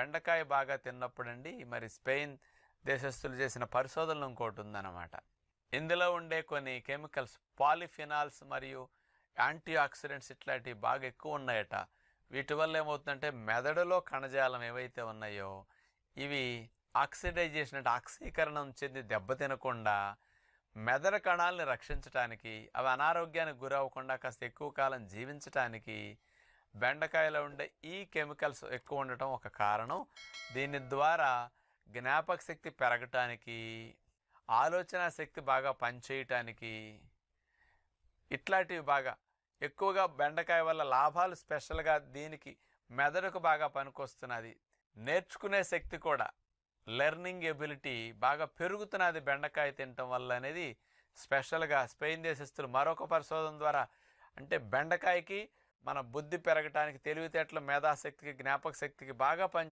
బెండకాయ బాగా తిన్నప్పుడండి మరి స్పెయిన్ దేశస్తులు చేసిన పరిశోధనలు ఇంకోటి ఉందన్నమాట ఇందులో ఉండే కొన్ని కెమికల్స్ పాలిఫినాల్స్ మరియు యాంటీ ఆక్సిడెంట్స్ ఇట్లాంటివి బాగా ఎక్కువ ఉన్నాయట. వీటి వల్ల ఏమవుతుందంటే మెదడులో కణజాలం ఏవైతే ఉన్నాయో ఇవి ఆక్సిడైజేషన్ అంటే ఆక్సీకరణం చెంది దెబ్బతినకుండా మెదడు కణాలని రక్షించటానికి అవి అనారోగ్యానికి గురవ్వకుండా కాస్త ఎక్కువ కాలం జీవించటానికి బెండకాయలో ఉండే ఈ కెమికల్స్ ఎక్కువ ఉండటం ఒక కారణం. దీని ద్వారా జ్ఞాపక శక్తి పెరగటానికి ఆలోచన శక్తి బాగా పనిచేయటానికి ఇట్లాంటివి బాగా ఎక్కువగా బెండకాయ వల్ల లాభాలు స్పెషల్గా దీనికి మెదడుకు బాగా పనికొస్తున్నది. నేర్చుకునే శక్తి కూడా లెర్నింగ్ ఎబిలిటీ బాగా పెరుగుతున్నది బెండకాయ తినటం వల్ల అనేది స్పెషల్గా స్పెయిన్ దేశస్తులు మరొక పరిశోధన ద్వారా అంటే బెండకాయకి మన బుద్ధి పెరగటానికి తెలివితేటలు మేధాశక్తికి జ్ఞాపక శక్తికి బాగా పని